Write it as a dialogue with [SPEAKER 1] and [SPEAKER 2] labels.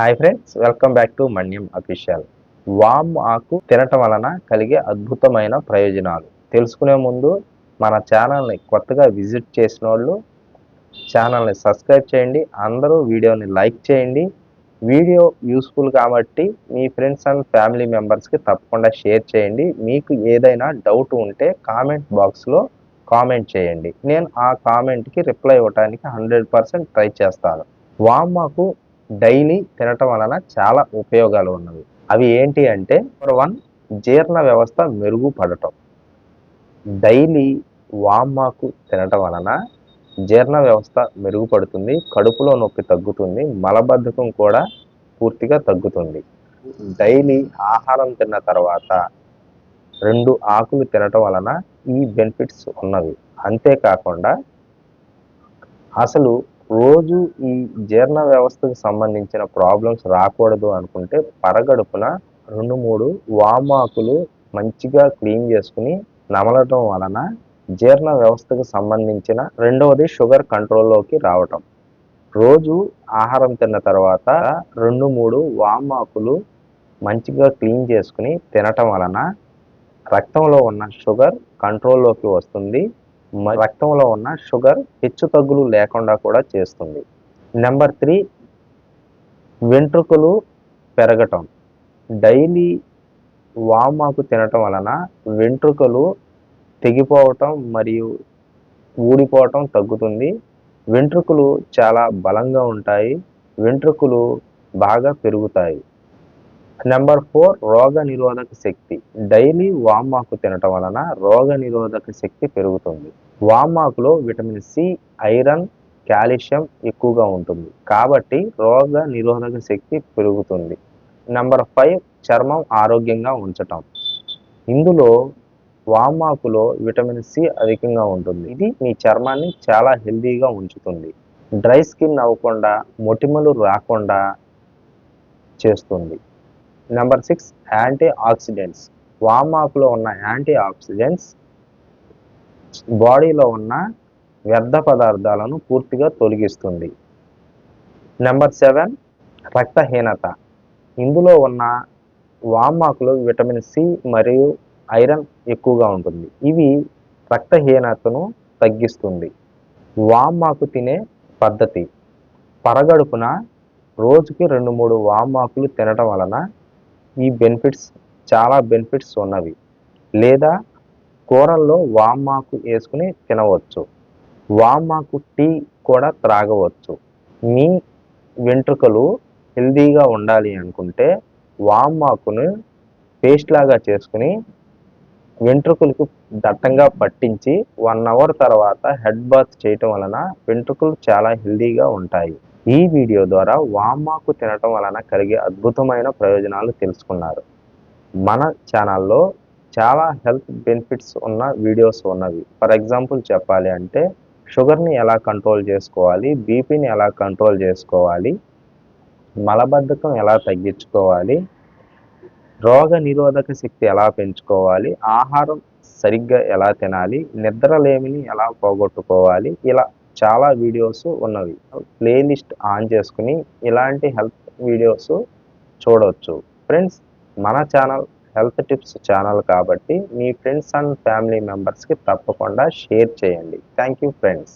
[SPEAKER 1] Hi friends welcome back to Manyam official వామ్ ఆకు తినటం వలన కలిగే అద్భుతమైన ప్రయోజనాలు. తెలుసుకునే ముందు మన ఛానల్ని కొత్తగా విజిట్ చేసిన వాళ్ళు ఛానల్ని సబ్స్క్రైబ్ చేయండి అందరూ వీడియోని లైక్ చేయండి. వీడియో యూస్ఫుల్ కాబట్టి మీ ఫ్రెండ్స్ అండ్ ఫ్యామిలీ మెంబర్స్కి తప్పకుండా షేర్ చేయండి. మీకు ఏదైనా డౌట్ ఉంటే కామెంట్ బాక్స్లో కామెంట్ చేయండి. నేను ఆ కామెంట్కి రిప్లై ఇవ్వడానికి హండ్రెడ్ పర్సెంట్ ట్రై చేస్తాను. వామాకు డైలీ తినటం వలన చాలా ఉపయోగాలు ఉన్నవి. అవి ఏంటి అంటే నెంబర్ వన్ జీర్ణ వ్యవస్థ మెరుగుపడటం. డైలీ వామాకు తినటం వలన జీర్ణ వ్యవస్థ మెరుగుపడుతుంది కడుపులో నొప్పి తగ్గుతుంది మలబద్ధకం కూడా పూర్తిగా తగ్గుతుంది. డైలీ ఆహారం తిన్న తర్వాత రెండు ఆకులు తినటం వలన ఈ బెనిఫిట్స్ ఉన్నవి. అంతేకాకుండా అసలు రోజు ఈ జీర్ణ వ్యవస్థకు సంబంధించిన ప్రాబ్లమ్స్ రాకూడదు అనుకుంటే పరగడుపున రెండు మూడు వామాకులు మంచిగా క్లీన్ చేసుకుని నమలటం వలన జీర్ణ వ్యవస్థకు సంబంధించిన రెండవది షుగర్ కంట్రోల్లోకి రావటం. రోజు ఆహారం తిన్న తర్వాత రెండు మూడు వామాకులు మంచిగా క్లీన్ చేసుకుని తినటం వలన రక్తంలో ఉన్న షుగర్ కంట్రోల్లోకి వస్తుంది. రక్తంలో ఉన్న షుగర్ హెచ్చు తగ్గులు లేకుండా కూడా చేస్తుంది. నెంబర్ త్రీ వెంట్రుకలు పెరగటం. డైలీ వామాకు తినటం వలన వెంట్రుకలు తెగిపోవటం మరియు ఊడిపోవటం తగ్గుతుంది. వెంట్రుకలు చాలా బలంగా ఉంటాయి. వెంట్రుకలు బాగా పెరుగుతాయి. నెంబర్ ఫోర్ రోగ నిరోధక శక్తి. డైలీ వామాకు తినటం వలన రోగ నిరోధక శక్తి పెరుగుతుంది. వామాకులో విటమిన్ సి ఐరన్ కాల్షియం ఎక్కువగా ఉంటుంది. కాబట్టి రోగ నిరోధక శక్తి పెరుగుతుంది. నెంబర్ ఫైవ్ చర్మం ఆరోగ్యంగా ఉంచటం. ఇందులో వామాకులో విటమిన్ సి అధికంగా ఉంటుంది. ఇది మీ చర్మాన్ని చాలా హెల్దీగా ఉంచుతుంది. డ్రై స్కిన్ అవ్వకుండా మొటిమలు రాకుండా చేస్తుంది. నెంబర్ సిక్స్ యాంటీ ఆక్సిడెంట్స్ వామాకులో ఉన్న యాంటీ ఆక్సిడెంట్స్ బాడీలో ఉన్న వ్యర్థ పదార్థాలను పూర్తిగా తొలగిస్తుంది. నెంబర్ సెవెన్ రక్తహీనత. ఇందులో ఉన్న వామాకులో విటమిన్ సి మరియు ఐరన్ ఎక్కువగా ఉంటుంది. ఇవి రక్తహీనతను తగ్గిస్తుంది. వామాకు తినే పద్ధతి. పరగడుపున రోజుకి రెండు మూడు వామాకులు తినటం వలన ఈ బెనిఫిట్స్ చాలా బెనిఫిట్స్ ఉన్నవి. లేదా కూరల్లో వామాకు వేసుకుని తినవచ్చు. వామాకు టీ కూడా త్రాగవచ్చు. మీ వెంట్రుకలు హెల్దీగా ఉండాలి అనుకుంటే వామాకును పేస్ట్ లాగా చేసుకుని వెంట్రుకలకు దట్టంగా పట్టించి వన్ అవర్ తర్వాత హెడ్ బాత్ చేయటం వలన వెంట్రుకలు చాలా హెల్దీగా ఉంటాయి. ఈ వీడియో ద్వారా వామాకు తినటం వలన కలిగే అద్భుతమైన ప్రయోజనాలు తెలుసుకున్నారు. మన ఛానల్లో చాలా హెల్త్ బెనిఫిట్స్ ఉన్న వీడియోస్ ఉన్నవి. ఫర్ ఎగ్జాంపుల్ చెప్పాలి అంటే షుగర్ని ఎలా కంట్రోల్ చేసుకోవాలి బీపీని ఎలా కంట్రోల్ చేసుకోవాలి మలబద్ధకం ఎలా తగ్గించుకోవాలి రోగ నిరోధక శక్తి ఎలా పెంచుకోవాలి ఆహారం సరిగ్గా ఎలా తినాలి నిద్రలేమిని ఎలా పోగొట్టుకోవాలి ఇలా చాలా వీడియోస్ ఉన్నవి. ప్లేలిస్ట్ ఆన్ చేసుకుని ఇలాంటి హెల్త్ వీడియోస్ చూడవచ్చు ఫ్రెండ్స్ మన ఛానల్ హెల్త్ టిప్స్ ఛానల్ కాబట్టి మీ ఫ్రెండ్స్ అండ్ ఫ్యామిలీ మెంబర్స్కి తప్పకుండా షేర్ చేయండి. Thank you friends